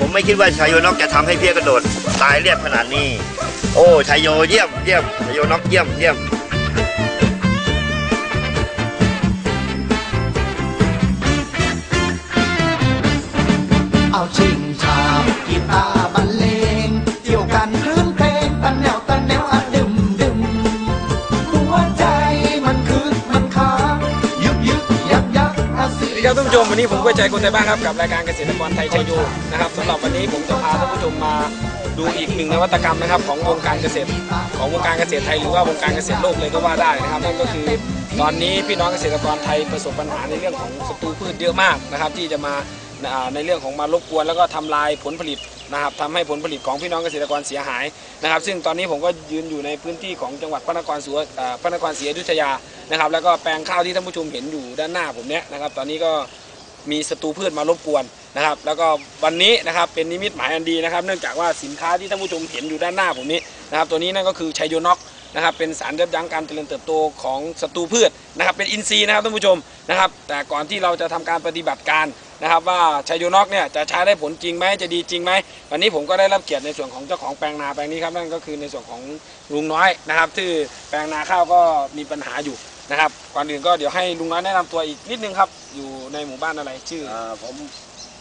ผมไม่คิดว่าชายโยนอกจะทำให้เพี้ยกระโดดตายเรียบขนาดนี้ โอ้ชายโยเยี่ยมเยี่ยมชายโยนอกเยี่ยมเยี่ยมเอาชิง ผู้ชมวันนี้ผมก็ใจคนไทยบ้านครับกับรายการเกษตรกรไทยชัยโยนะครับสำหรับวันนี้ผมจะพาท่านผู้ชมมาดูอีกหนึ่งนวัตกรรมนะครับ ของวงการเกษตร ของวงการเกษตรไทยหรือว่าวงการเกษตรโลกเลยก็ว่าได้นะครับนั่นก็คือตอนนี้พี่น้องเกษตรกรไทยประสบปัญหาในเรื่องของศัตรูพืชเยอะมากนะครับ ที่จะมาในเรื่องของมารบกวนแล้วก็ทำลายผลผลิตนะครับทำให้ผลผลิตของพี่น้องเกษตรกรเสียหายนะครับ ซึ่งตอนนี้ผมก็ยืนอยู่ในพื้นที่ของจังหวัดพระนครศรีพระนครศรีอยุธยานะครับ แล้วก็แปลงข้าวที่ท่านผู้ชมเห็นอยู่ด้านหน้าผมเนี้ยนะครับ ตอนนี้ก็ มีศัตรูพืชมารบกวนนะครับ แล้วก็วันนี้นะครับเป็นนิมิตหมายอันดีนะครับ เนื่องจากว่าสินค้าที่ท่านผู้ชมเห็นอยู่ด้านหน้าผมนี้นะครับ ตัวนี้นั่นก็คือไชโยน็อกนะครับเป็นสารยับยั้งการเจริญเติบโตของศัตรูพืชนะครับเป็นอินทรีย์นะครับท่านผู้ชมนะครับ แต่ก่อนที่เราจะทำการปฏิบัติการนะครับ ว่าไชโยน็อกเนี่ยจะใช้ได้ผลจริงไหมจะดีจริงไหมวันนี้ผมก็ได้รับเกียรติในส่วนของเจ้าของแปลงนาแปลงนี้ครับนั่นก็คือในส่วนของลุงน้อยนะครับที่แปลงนาข้าวก็มีปัญหาอยู่ นะครับก่อนอื่นก็เดี๋ยวให้ลุงน้อยแนะนำตัวอีกนิดนึงครับ อยู่ในหมู่บ้านอะไรชื่ออ่าผม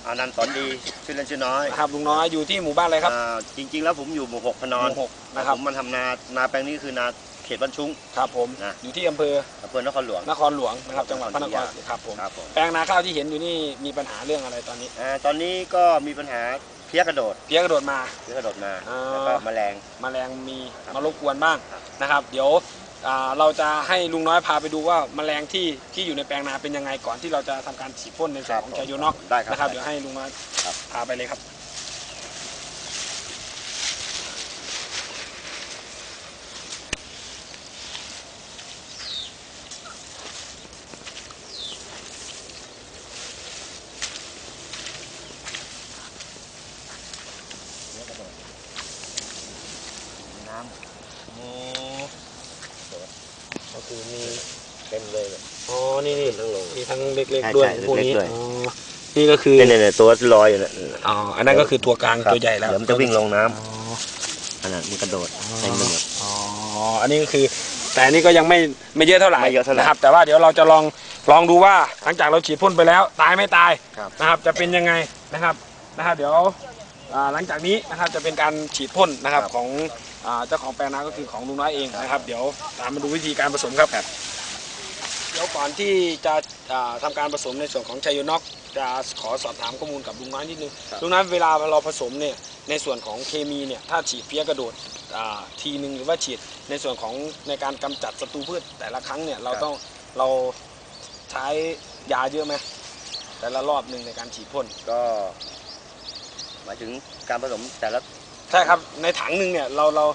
อานันต์สอนดีชื่อเล่นชื่อน้อยนะครับลุงน้อยอยู่ที่หมู่บ้านอะไรครับ อ่าจริง ๆ แล้วผมอยู่หมู่หกพนหอนมู่หกนะครับ ผมมันทำนานาแปลงนี้คือนาเขตบ้านชุ้ง ครับผมนะ อยู่ที่อำเภออำเภอนครหลวง นครหลวงนะครับ จังหวัดพระนครศรีครับผมครับผมแปลงนาข้าวที่เห็นอยู่นี่มีปัญหาเรื่องอะไรตอนนี้อ่าตอนนี้ก็มีปัญหาเพี้ยกระโดดเพี้ยกระโดดมา เพี้ยกระโดดมาอ่า แล้วก็แมลง แมลงมีมารบกวนบ้างครับ นะครับ เดี๋ยวอ่า เราจะให้ลุงน้อยพาไปดูว่าแมลงที่ที่อยู่ในแปลงนาเป็นยังไงก่อนที่เราจะทำการฉีดพ่นในส่วนของไชโยน็อกได้ครับนะครับได้เดี๋ยวให้ลุงน้อยครับพาไปเลยครับน้ำโอ้ก็ คือมีเต็มเลยอ๋อ นี่นี่ทั้งลงมีทั้งเล็กใช่ๆด้วยใช่พวกนี้เล็กๆด้วย อ๋อนี่ก็คือเนี่ยเนี่ยตัวลอยอยู่เนี่ยอ๋ออันนั้นก็คือตัวกลางครับตัวใหญ่แล้วเดี๋ยวมันจะวิ่งลงน้ำอ๋อขนาดมันกระโดดเต็มไปหมด อ๋ออันนี้ก็คือ แต่อันนี้ก็ยังไม่ไม่เยอะเท่าไหร่ไม่เยอะเท่าไหร่นะครับ แต่ว่าเดี๋ยวเราจะลองลองดูว่าหลังจากเราฉีดพ่นไปแล้ว ตายไม่ตายครับ นะครับ จะเป็นยังไงนะครับนะครับ เดี๋ยวอ่า หลังจากนี้นะครับจะเป็นการฉีดพ่นนะครับของอ่าเจ้าของแปลงนาก็คือของลุงน้อยเองนะครับ เดี๋ยวตามมาดูวิธีการผสมครับเดี๋ยวก่อนที่จะอ่าทำการผสมในส่วนของไชโยน็อกจะขอสอบถามข้อมูลกับลุงน้อยนิดนึงครับลุงน้อยเวลาเราผสมเนี่ยในส่วนของเคมีเนี่ยถ้าฉีดเพี้ยกระโดดอ่าทีหนึ่งหรือว่าฉีดในส่วนของในการกำจัดศัตรูพืชแต่ละครั้งเนี่ยเราต้องเราใช้ยาเยอะไหมแต่ละรอบหนึ่งในการฉีดพ่นก็ หมายถึงการผสมแต่ละใช่ครับในถังหนึ่งเนี่ยเราเรา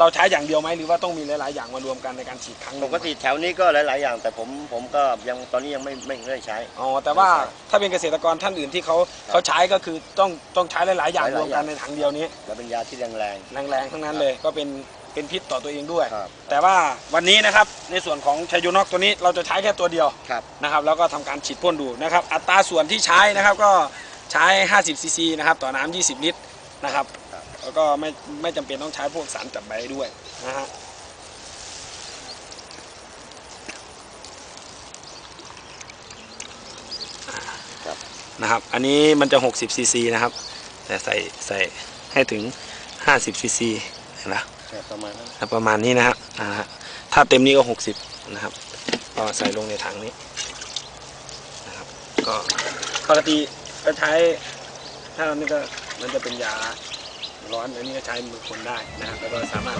เราใช้อย่างเดียวไหมหรือว่าต้องมีหลาย ๆ อย่างมารวมกันในการฉีดครั้งหปนึ่งกติแถวนี้ก็หลาย ๆ อย่าง แต่ผมผมก็ยังตอนนี้ยังไม่ไม่ไม่ได้ใช้ อ๋อแต่ว่าใช่ถ้าเป็นเกษตรกรท่านอื่นที่เขาเขาใช้ก็คือต้องต้องใช้หลาย ๆ อย่างหลายๆรวมกันอย่างในถังเดียวนี้แล้วเป็นยาที่แรงแรงๆทั้งนั้นเลยก็เป็นเป็นพิษต่อตัวเองด้วยๆครับแต่ว่าวันนี้นะครับในส่วนของไชโยน็อกตัวนี้เราจะใช้แค่ตัวเดียวครับนะครับแล้วก็ทำการฉีดพ่นดูนะครับ อัตราส่วนที่ใช้นะครับก็ ใช้ 50ซีซีนะครับต่อน้ำ20 ลิตรนะครับครับ แล้วก็ไม่ไม่จำเป็นต้องใช้พวกสารจับใบด้วยนะฮะนะครับ อันนี้มันจะ 60ซีซีนะครับ แต่ใส่ใส่ให้ถึง 50ซีซีเห็นไหมเนี่ยประมาณนั้นนะประมาณนี้นะครับอ่าฮะถ้าเต็มนี้ก็ 60 นะครับ ก็ใส่ลงในถังนี้นะครับ ก็ปกติ ก็ใช้ถ้านี่ก็มันจะเป็นยาร้อนอันนี้ก็ใช้มือคนได้นะครับแล้วก็สามารถ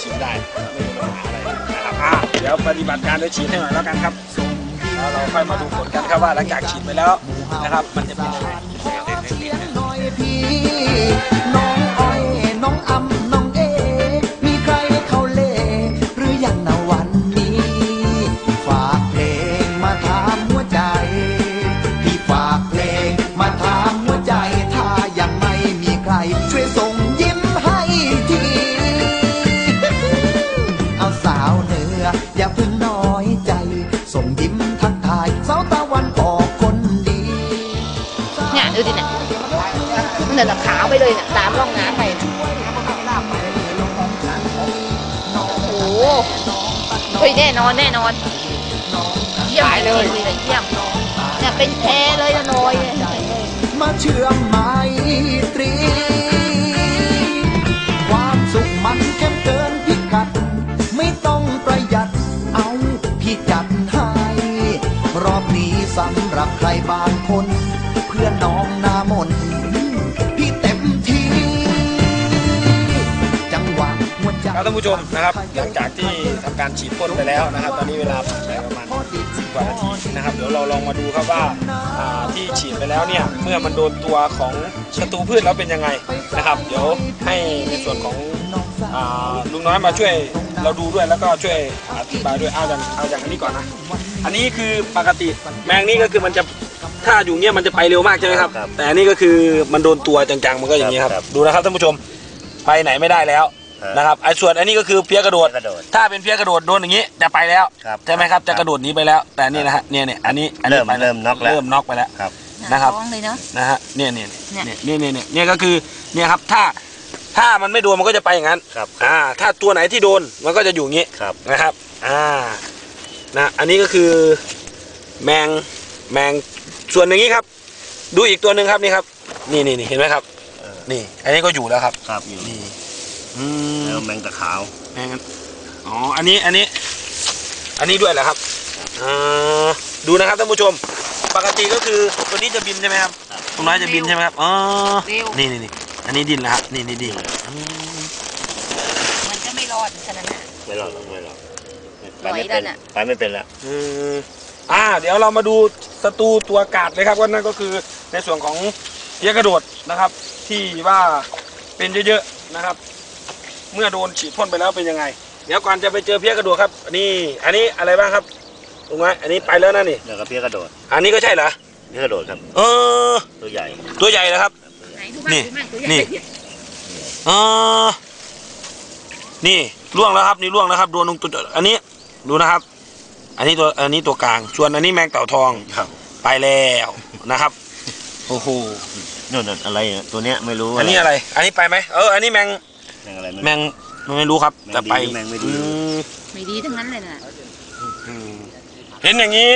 ชิมได้ไม่มีปัญหาอะไรนะครับอะเดี๋ยวปฏิบัติการโดยฉีดให้หน่อยแล้วกันครับแล้วเราค่อยมาดูผลกันครับว่าหลังจากฉีดไปแล้วนะครับ มันจะเป็นยังไงายสาวตะวันออกคนดีเนี่ยดูดิเนี่ยนั่นน่ะขาวไปเลยน่ะตามร่องน้ำไปน่ะโอ้โหเฮ้ยแน่นอนแน่นอนเยี่ยมเลยเลยเยี่ยมเนี่ยเป็นแพเลยนะน้อยเนี่ยมาเชื่อมไมตรี ความสุขมันเข้มเกินพิกัด ไม่ต้องประหยัดเอาพี่จัดให้ รอบนี้สำหรับใครบางคน เพื่อนน้องหนามนพี่เต็มที่จังหวะหัวใจครับท่านผู้ชมนะครับหลังจากที่ทำการฉีดพ่นไปแล้วนะครับ ตอนนี้เวลาผ่านไปประมาณ10กว่านาทีนะครับเดี๋ยวเราลองมาดูครับว่าอ่าที่ฉีดไปแล้วเนี่ยเมื่อมันโดนตัวของศัตรูพืชแล้วเป็นยังไงนะครับ เดี๋ยวให้ในส่วนของอ่าลุงน้อยมาช่วยเราดูด้วยแล้วก็ช่วยอธิบายด้วยเอาอย่างเอาอย่างอันนี้ก่อนนะ อันนี้คือปกติแมงนี่ก็คือมันจะ ถ้าอยู่เงี้ยมันจะไปเร็วมากใช่ไหมครับ ครับแต่อันนี้ก็คือมันโดนตัวจังๆมันก็อย่างนี้ครับ ครับดูนะครับท่านผู้ชมไปไหนไม่ได้แล้วครับนะครับไอ้ส่วนอันนี้ก็คือเพี้ยกระโดดกระโดดถ้าเป็นเพี้ยกระโดดโดนอย่างนี้จะไปแล้วครับใช่ไหมครับครัจะบกระโดดหนี้ไปแล้ว แต่นี่นะฮะเนี่ยเนี่ยอันนี้อันนี้เริ่มไปแล้วเริ่มน็อกแล้ว เริ่มน็อกไปแล้ว ครับ นะครับ ท้องเลยเนาะ นะฮะเนี่ยเนี่ยเนี่เนี่ยยเนี่ยเนี่ยเนี่ยก็คือเนี่ยครับถ้าถ้ามันไม่โดนมันก็จะไปอย่างนั้นครับ อ่า ถ้าตัวไหนที่โดนมันก็จะอยู่อย่างนี้ครับ นะครับ อ่านะอันนี้ก็คือแมงแมง ส่วนอย่างนี้ครับ ดูอีกตัวหนึ่งครับนี่ครับ นี่นี่นี่เห็นไหมครับเออนี่ อันนี้ก็อยู่แล้วครับครับอยู่นี่อืมแล้วแมงตะขาวแมงอ๋ออันนี้อันนี้ อันนี้ด้วยเหรอครับอ่าดูนะครับท่านผู้ชม ปกติก็คือตัวนี้จะบินใช่ไหมครับครับตรงนั้นจะบินใช่ไหมครับอ๋อเร็วนี่นี่นี่อันนี้ดินแล้วครับ นี่นี่ดินอืมมันจะไม่รอดขนาดนั้นไม่หรอกไม่หรอกไหวไปไม่เป็นแล้วน่ะไปไม่เป็นแล้วอืมอ่า เดี๋ยวเรามาดู ศัตรูตัวกาดเลยครับว่านั่นก็คือในส่วนของเพี้ยกระโดดนะครับ ที่ว่าเป็นเยอะๆนะครับ เมื่อโดนฉีดพ่นไปแล้วเป็นยังไง เดี๋ยวก่อนจะไปเจอเพี้ยกระโดดครับนี่อันนี้อะไรบ้างครับถูกไหมอันนี้ไปแล้วนะนี่แล้วก็เพี้ยกระโดด อันนี้ก็ใช่เหรอเพี้ยกระโดดครับ เออ ตัวใหญ่ ตัวใหญ่นะครับไหนดูนี่บ้างดูบ้างตัวใหญ่นี่เออนี่ล่วงแล้วครับ นี่ล่วงแล้วครับโดนตรงตัวอันนี้ดูนะครับ อันนี้ตัวอันนี้ตัวกลางส่วนอันนี้แมงเต่าทองครับ ไปแล้วนะครับโอ้โหนู่นนนอะไรเนี่ยตัวเนี้ยไม่รู้อันนี้อะไร อันนี้ไปไหมเอออันนี้แมงแมงอะไรแมงไม่รู้ครับแมงแต่ไปดีแมงไม่ดีอืมไม่ดีทั้งนั้นเลยน่ะอืมเห็นอย่างนี้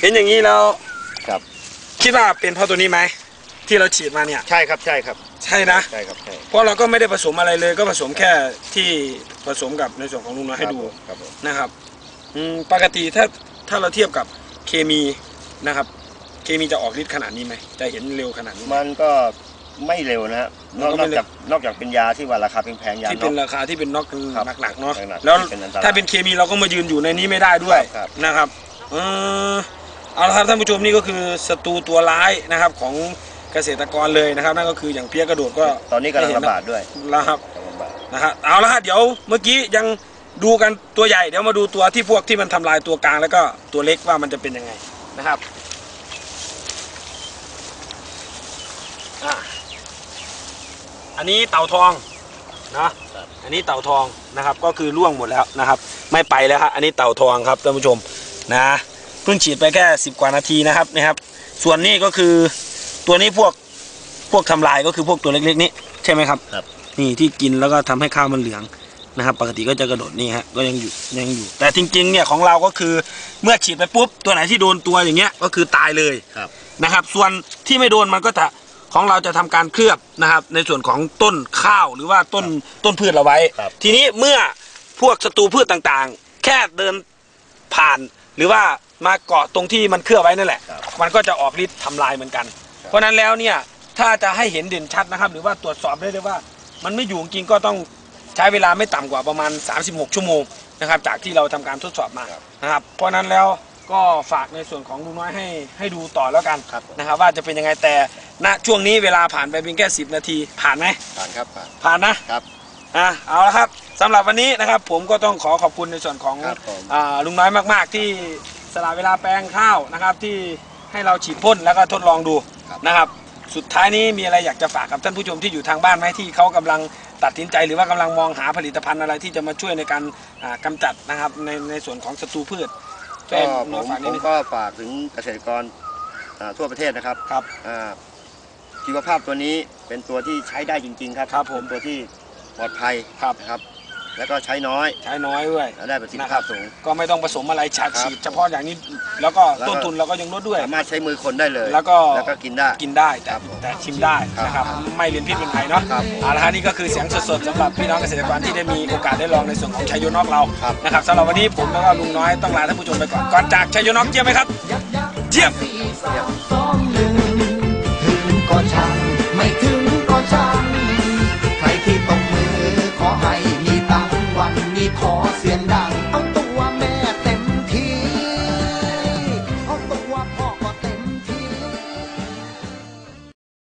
เห็นอย่างนี้แล้วครับ คิดว่าเป็นเพราะตัวนี้ไหมที่เราฉีดมาเนี่ยใช่ครับใช่ครับ ใช่นะใช่ครับใช่เพราะเราก็ไม่ได้ผสมอะไรเลย ก็ผสมแค่ที่ผสมกับในส่วนของลุงน้อยให้ดูครับผมนะครับอืม ปกติถ้าถ้าเราเทียบกับเคมีนะครับ เคมีจะออกฤทธิ์ขนาดนี้ไหมจะเห็นเร็วขนาดนี้ไหม มันก็ไม่เร็วนะฮะนอกมันก็นไม่อกเร็ว จากนอกจากเป็นยาที่ว่าราคาแพงๆยาที่นเป็นอกราคาที่เป็นน็อกครับหนักๆเนาะหนักๆแล้วที่เป็นอันตรายถ้าเป็นเคมีเราก็มายืนอยู่ในนี้ไม่ได้ด้วยครับ นะครับเออเอาละครับท่านผู้ชมนี่ก็คือศัตรูตัวร้ายนะครับของเกษตรกรเลยนะครับ นั่นก็คืออย่างเพี้ยกระโดดก็ตอนนี้กำลังระบาดด้วยแล้วครับกำลังระบาด นะฮะเอาละฮะเดี๋ยวเมื่อกี้ยัง ดูกันตัวใหญ่เดี๋ยวมาดูตัวที่พวกที่มันทำลายตัวกลางแล้วก็ตัวเล็กว่ามันจะเป็นยังไงนะครับอะอันนี้เต่าทองนะอันนี้เต่าทองนะครับก็คือล่วงหมดแล้วนะครับ ไม่ไปแล้วครับอันนี้เต่าทองครับท่านผู้ชมนะเพิ่งฉีดไปแค่สิบกว่านาทีนะครับนะครับ ส่วนนี้ก็คือตัวนี้พวกพวกทำลายก็คือพวกตัวเล็กๆนี้ใช่ไหมครับครับ นี่ที่กินแล้วก็ทำให้ข้าวมันเหลือง นะครับ ปกติก็จะกระโดดนี่ฮะก็ยังอยู่ยังอยู่ แต่จริงๆเนี่ยของเราก็คือเมื่อฉีดไปปุ๊บตัวไหนที่โดนตัวอย่างเงี้ยก็คือตายเลยครับนะครับ ส่วนที่ไม่โดนมันก็จะของเราจะทำการเคลือบนะครับ ในส่วนของต้นข้าวหรือว่าต้นต้นพืชเราไว้ครับทีนี้เมื่อพวกศัตรูพืชต่างๆ แค่เดินผ่าน หรือว่ามาเกาะตรงที่มันเคลือบไว้นั่นแหละครับมันก็จะออกฤทธิ์ทำลายเหมือนกัน เพราะฉะนั้นแล้วเนี่ยถ้าจะให้เห็นเด่นชัดนะครับ หรือว่าตรวจสอบได้เลยว่า มันไม่อยู่จริงๆก็ต้อง ใช้เวลาไม่ต่ำกว่าประมาณ 36 ชั่วโมงนะครับจากที่เราทำการทดสอบมานะครับเพราะฉะนั้นแล้วก็ฝากในส่วนของลุงน้อยให้ให้ดูต่อแล้วกันครับ นะครับว่าจะเป็นยังไงแต่ณช่วงนี้เวลาผ่านไปเพียงแค่ 10 นาที ผ่านไหมผ่านครับผ่าน ผ่านนะ ครับ อะเอาละครับสำหรับวันนี้นะครับผมก็ต้องขอขอบคุณในส่วนของครับผม อ่าลุงน้อยมากๆ ที่สละเวลาแปลงข้าวนะครับที่ให้เราฉีดพ่นแล้วก็ทดลองดูครับนะครับ สุดท้ายนี้มีอะไรอยากจะฝากกับท่านผู้ชมที่อยู่ทางบ้านไหมที่เขากำลังตัดสินใจหรือว่ากำลังมองหาผลิตภัณฑ์อะไรที่จะมาช่วยในการอ่ากำจัดนะครับในในส่วนของศัตรูพืชช่วก็ยผน้อยมฝากผนิดมนึงก็ฝากถึงเกษตรกรอ่าทั่วประเทศนะครับครับอ่าชีวภาพตัวนี้เป็นตัวที่ใช้ได้จริง ๆ ครับครับผมเป็นตัวที่ปลอดภัยครับนะครับ แล้วก็ใช้น้อยใช้น้อยด้วยและได้ประสิทธินะคภารัพบสูง ก็ไม่ต้องผสมอะไรฉาดครับฉีดเฉพาะอย่างนี้แล้วก็แล้วก็ต้นทุนเราก็ยังลดด้วย สามารถใช้มือคนได้เลย แล้วก็แล้วก็กินได้กินได้แต่ครับแต่ชิมได้ครับนะครับไม่เป็นพิษเป็นภัยเนาะครับเอาละฮะนี่ก็คือเสียงสดๆสำหรับพี่น้องเกษตรกรที่ได้มีโอกาสได้ลองในส่วนของชัยโยนอกเราครับนะครับสำหรับวันนี้ผมแล้วก็ลุงน้อยต้องลาท่านผู้ชมไปก่อนก่อนจากชัยโยนอกเยี่ยมไหมครับ เยี่ยม cause him